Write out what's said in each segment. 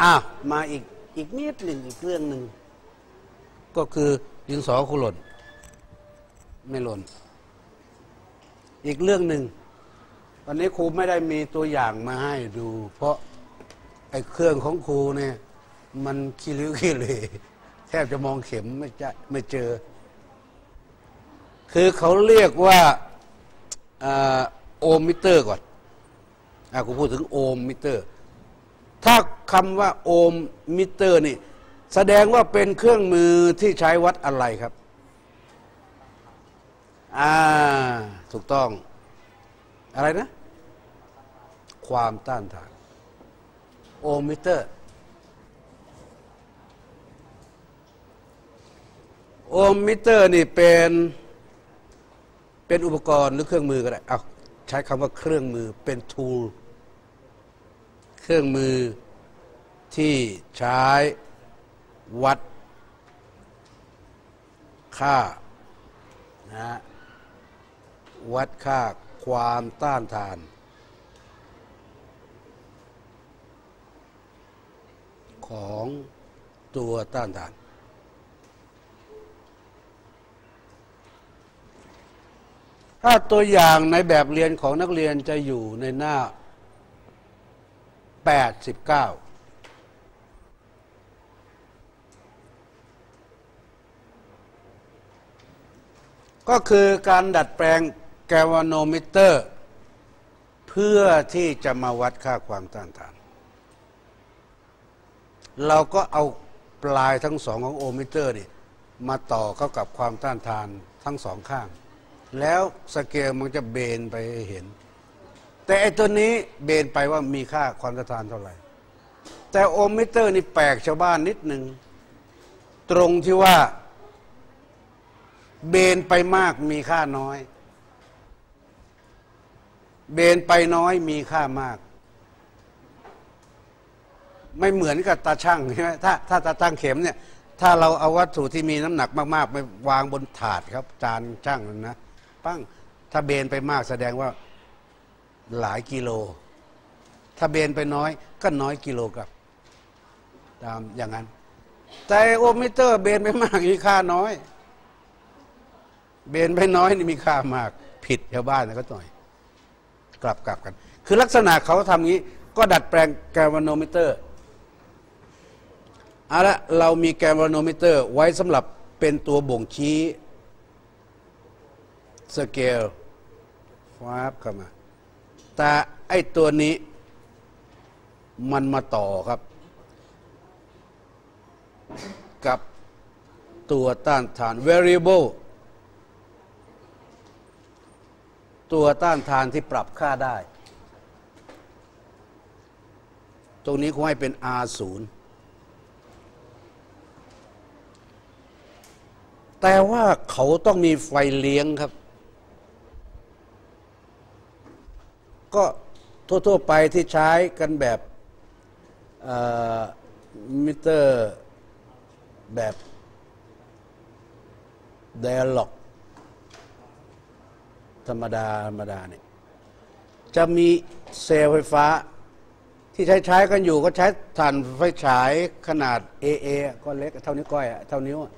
อ้าวมาอีกอีกนิดหนึ่งอีกเรื่องหนึ่งก็คือดินสอคุหล่นไม่หล่น อีกเรื่องหนึ่งวันนี้ครูไม่ได้มีตัวอย่างมาให้ดู เพราะไอ้เครื่องของครูเนี่ย มันขี้ริ้วขี้เหร่แทบจะมองเข็มไม่จะไม่เจอ คือเขาเรียกว่าอ่าโอห์มมิเตอร์ก่อนอะครูพูดถึงโอห์มมิเตอร์ ถ้าคำว่าโอห์มมิเตอร์นี่ แสดงว่าเป็นเครื่องมือที่ใช้วัดอะไรครับ อ่า ถูกต้อง อะไรนะ ความต้านทาน โอห์มมิเตอร์ โอห์มมิเตอร์นี่เป็นเป็นอุปกรณ์หรือเครื่องมือก็ได้ เอาใช้คำว่าเครื่องมือเป็น tool เครื่องมือที่ใช้วัดค่านะฮะวัดค่าความต้านทาน ของตัวต้านทาน ถ้าตัวอย่างในแบบเรียนของนักเรียนจะอยู่ในหน้า 89ก็คือการดัดแปลงแกวโนมิเตอร์ เพื่อที่จะมาวัดค่าความต้านทาน เราก็เอาปลายทั้งสองของโอมิเตอร์นี่มาต่อเข้ากับความต้านทานทั้งสองข้าง แล้วสเกลมันจะเบนไปเห็น แต่ไอ้ตัวนี้เบนไปว่ามีค่าความต้านทานเท่าไหร่ แต่โอห์มมิเตอร์นี่แปลกชาวบ้านนิดหนึ่ง ตรงที่ว่า เบนไปมากมีค่าน้อย เบนไปน้อยมีค่ามาก ไม่เหมือนกับตาช่างใช่ไหมถ้าถ้าตาช่างเข็มเนี่ย ถ้าเราเอาวัตถุที่มีน้ำหนักมาก ๆ ไปวางบนถาดครับ จานช่างนั่นนะปั้งถ้าเบนไปมากแสดงว่า หลายกิโล ถ้าเบนไปน้อยก็น้อยกิโลครับตามอย่างนั้น แต่โอมมิเตอร์เบนไปมากมีค่าน้อย เบนไปน้อยนี่มีค่ามาก ผิดชาวบ้านนะก็หน่อย กลับกลับกัน คือลักษณะเขาทำงี้ ก็ดัดแปลงแกลวานโนมิเตอร์เอาละเรามีแกลวานโนมิเตอร์ ไว้สำหรับเป็นตัวบ่งชี้สเกลฟ้าบเข้ามา แต่ไอ้ตัวนี้ มันมาต่อครับ กับตัวต้านทาน variable ตัวต้านทานที่ปรับค่าได้ ตรงนี้เขาให้เป็น R0 แต่ว่าเขาต้องมีไฟเลี้ยงครับ ก็ทั่ว ๆ ไปที่ใช้กันแบบมิเตอร์แบบไดอะล็อกธรรมดา ธรรมดาเนี่ยจะมีเซลล์ไฟฟ้า ที่ใช้ใช้กันอยู่ก็ใช้ถ่านไฟฉายขนาด AA ก็เล็ก เท่านิ้ก้อยเท่านิ้วอะ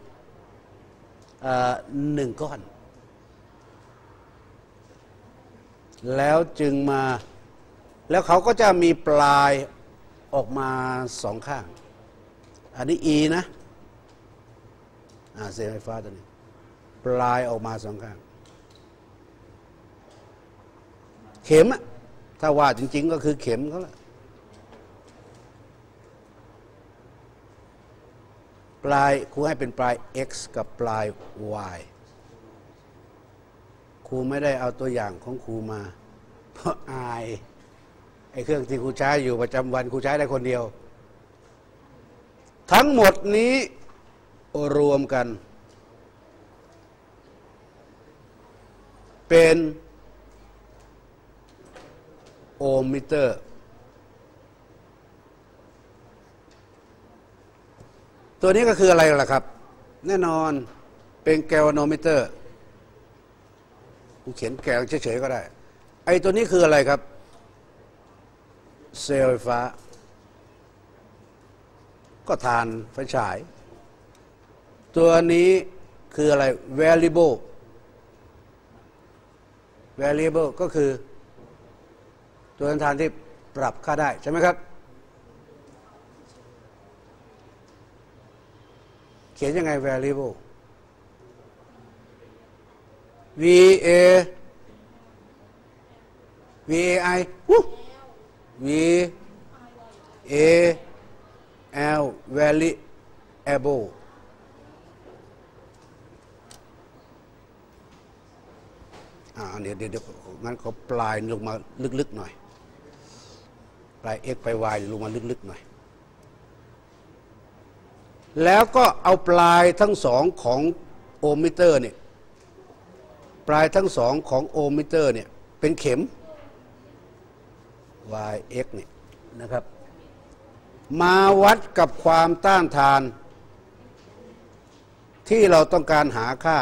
อ่าหนึ่งก้อน แล้วจึงมา แล้วเขาก็จะมีปลายออกมาสองข้าง อันนี้ E นะอ่าเซลล์ไฟฟ้าตัวนี้ ปลายออกมาสองข้าง เข็มอะถ้าว่าจริง ๆ ก็คือเข็มเขาละปลายครูให้เป็นปลาย x กับปลาย y ครูไม่ได้เอาตัวอย่างของครูมา เพราะอายไอ้เครื่องที่ครูใช้อยู่ประจำวันครูใช้ได้คนเดียว ทั้งหมดนี้รวมกัน เป็นโอห์มมิเตอร์ ตัวนี้ก็คืออะไรล่ะครับ แน่นอนเป็นแกลวโนมิเตอร์ กูเขียนแกลเฉยๆก็ได้ ไอ้ตัวนี้คืออะไรครับ เซลล์ไฟฟ้า ก็ทานไฟฉาย ตัวนี้คืออะไร variable variable ก็คือ ตัวทานที่ปรับค่าได้ใช่ไหมครับ เขียนยังไง variable V A V A I V A L variable อ่าเดี๋ยวเดี๋ยวงั้นเขาปลายลงมาลึกๆหน่อย ปลาย x ไป y ลงมาลึกๆหน่อย แล้วก็เอาปลายทั้งสองของโอห์มมิเตอร์เนี่ย ปลายทั้งสองของโอห์มมิเตอร์เนี่ยเป็นเข็ม y x เนี่ยนะครับ มาวัดกับความต้านทาน ที่เราต้องการหาค่า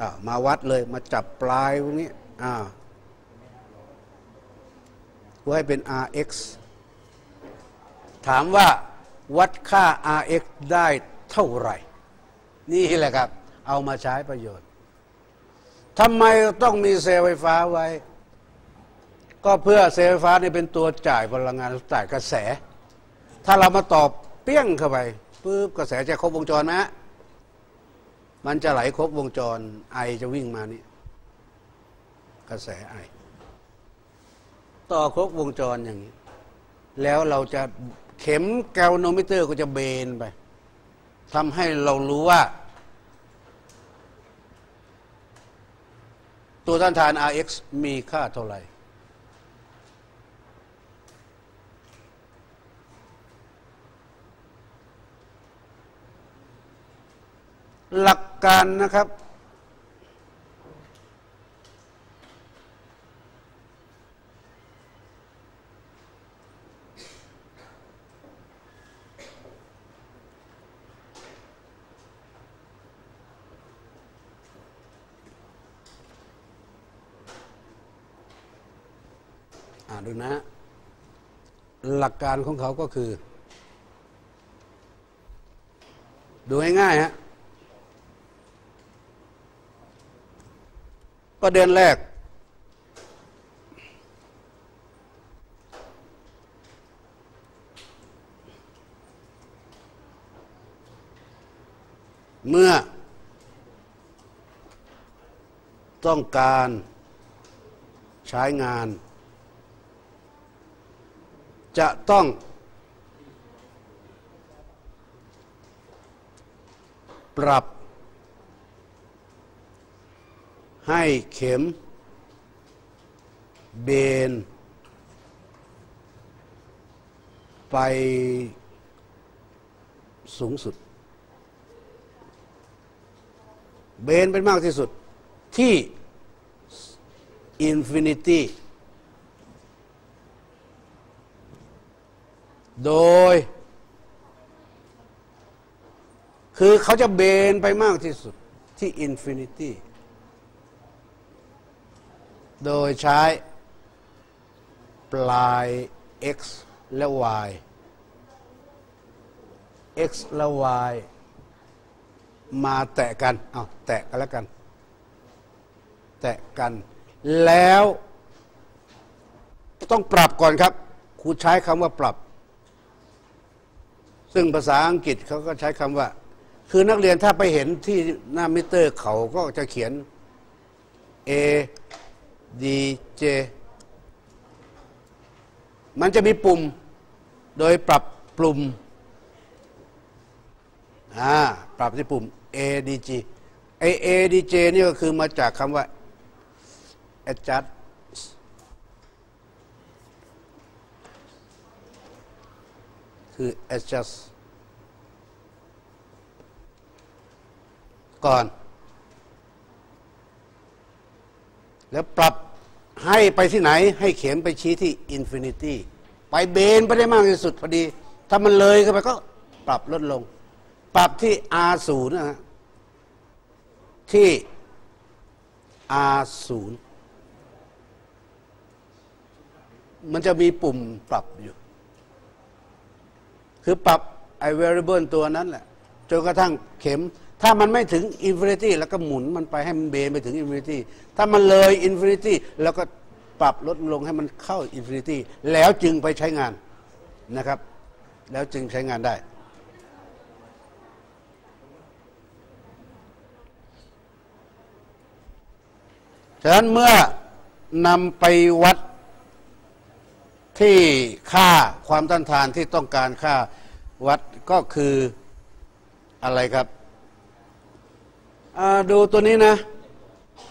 อ่ามาวัดเลยมาจับปลายตรงนี้อ่าไว้เป็น rx ถามว่าวัดค่า rx ได้เท่าไหร่ นี่แหละครับ เอามาใช้ประโยชน์ทำไมต้องมีเซลล์ไฟฟ้าไว้ ก็เพื่อเซลล์ไฟฟ้านี่เป็นตัวจ่ายพลังงานจ่ายกระแส ถ้าเรามาตอบเปี้ยงเข้าไปปุ๊บกระแสจะครบวงจรไหมฮะมันจะไหลครบวงจรไอจะวิ่งมานี่กระแสไอ ต่อครบวงจรอย่างนี้ แล้วเราจะเข็มแกลโนมิเตอร์ก็จะเบนไปทำให้เรารู้ว่า ตัวต้านทาน Rx มีค่าเท่าไหร่ หลักการนะครับ ดูนะฮะหลักการของเขาก็คือ ดูง่ายๆฮะประเด็นแรก เมื่อ ต้องการใช้งาน จะต้องปรับให้เข็มเบน ไปสูงสุด เบนเป็นมากที่สุดที่อินฟินิตี้ โดย คือเขาจะเบนไปมากที่สุดที่อินฟินิตี้ โดยใช้ปลาย x และ y x และ y มาแตะกัน เอาแตะกันแล้วกัน แตะกัน แล้ว ต้องปรับก่อนครับ ครูใช้คำว่าปรับ ซึ่งภาษาอังกฤษเขาก็ใช้คำว่า คือนักเรียนถ้าไปเห็นที่หน้ามิเตอร์เขาก็จะเขียน A D J มันจะมีปุ่มโดยปรับปุ่มอ่าปรับที่ปุ่ม A D G ไอ A D J นี่ก็คือมาจากคำว่า adjust คือ adjust ก่อน แล้วปรับให้ไปที่ไหนให้เข็มไปชี้ที่อินฟินิตี้ไปเบนไปได้มากที่สุดพอดี ถ้ามันเลยเข้าไปก็ปรับลดลง ปรับที่ R 0 นะฮะที่ R 0 มันจะมีปุ่มปรับอยู่ คือปรับไอ้ variable ตัวนั้นแหละจนกระทั่งเข็ม ถ้ามันไม่ถึง infinity แล้วก็หมุนมันไปให้มันเบนไปถึง infinity ถ้ามันเลย infinity แล้วก็ปรับลดลงให้มันเข้า infinity แล้วจึงไปใช้งานนะครับ แล้วจึงใช้งานได้ฉะนั้นเมื่อนำไปวัด ที่ค่าความต้านทานที่ต้องการค่าวัดก็คืออะไรครับอ่าดูตัวนี้นะ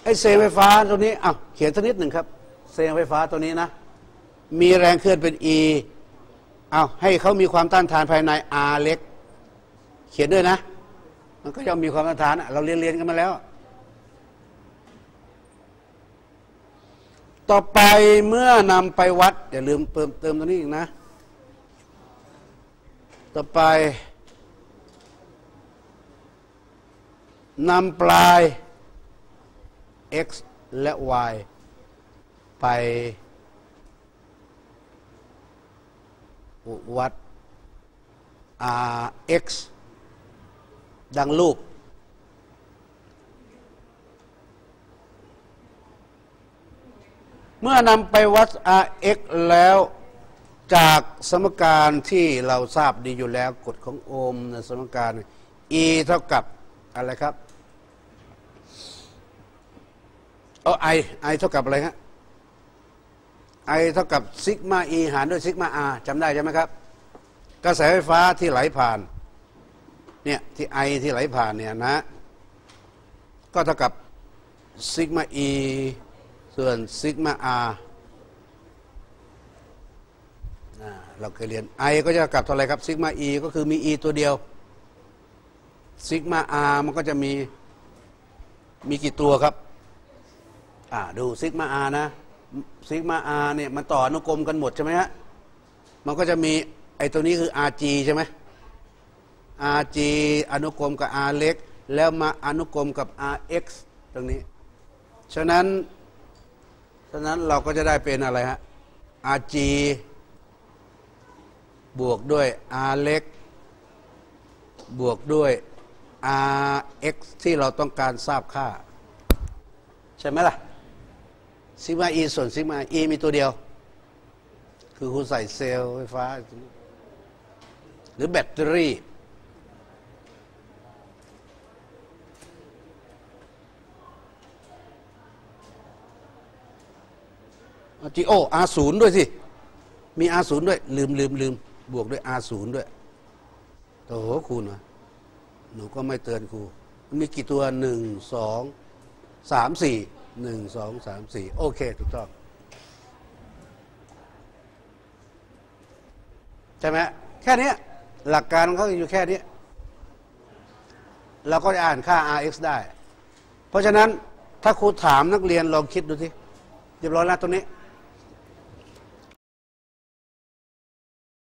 ไอเซลไฟฟ้าตัวนี้อะเขียนสักนิดหนึ่งครับ เซลไฟฟ้าตัวนี้นะ มีแรงเคลื่อนเป็น E เอาให้เขามีความต้านทานภายใน R เล็ก เขียนด้วยนะ มันก็ย่อมมีความต้านทานเราเรียนเรียนกันมาแล้ว ต่อไปเมื่อนำไปวัด อย่าลืมเติมเติมตัวนี้อีกนะ ต่อไปนำปลาย x และ y ไปวัด rx ดังรูป เมื่อนำไปวัด rx แล้วจากสมการที่เราทราบดีอยู่แล้วกฎของโอห์มในสมการ e เท่ากับอะไรครับเอา i i เท่ากับอะไรฮะ i เท่ากับซิกมา e หารด้วยซิกมา r จำได้ใช่ไหมครับ กระแสไฟฟ้าที่ไหลผ่านเนี่ยที่ i ที่ไหลผ่านเนี่ยนะ ก็เท่ากับซิกมา e ส่วนซิกมา r อ่าเราเคยเรียน i ก็จะกลับเท่าไรครับซิกมา e ก็คือมี e ตัวเดียวซิกมา r มันก็จะมี มีกี่ตัวครับ อ่าดูซิกมา r นะซิกมา r เนี่ยมันต่ออนุกรมกันหมดใช่ไหมฮะ มันก็จะมีไอ้ตัวนี้คือ rg ใช่ไหม rg อนุกรมกับ r เล็ก แล้วมาอนุกรมกับ rx ตรงนี้ ฉะนั้น ฉะนั้นเราก็จะได้เป็นอะไรฮะ rg บวกด้วย r เล็กบวกด้วย rx ที่เราต้องการทราบค่า ใช่ไหมล่ะซิมา e ส่วนซิมา e มีตัวเดียว คือคุณใส่เซลล์ไฟฟ้า หรือแบตเตอรี่ จีโอ R ศูนย์ด้วยสิ มี R ศูนย์ด้วย ลืมลืมลืมบวกด้วย R ศูนย์ด้วยโอ้โหครูนะหนูก็ไม่เตือนครูมีกี่ตัวหนึ่งสองสามสี่หนึ่งสองสามสี่โอเค ถูกต้อง ใช่ไหมแค่นี้หลักการของเขาอยู่แค่นี้เราก็จะอ่านค่า rx ได้ เพราะฉะนั้นถ้าครูถามนักเรียนลองคิดดูสิเรียบร้อยแล้วตรงนี้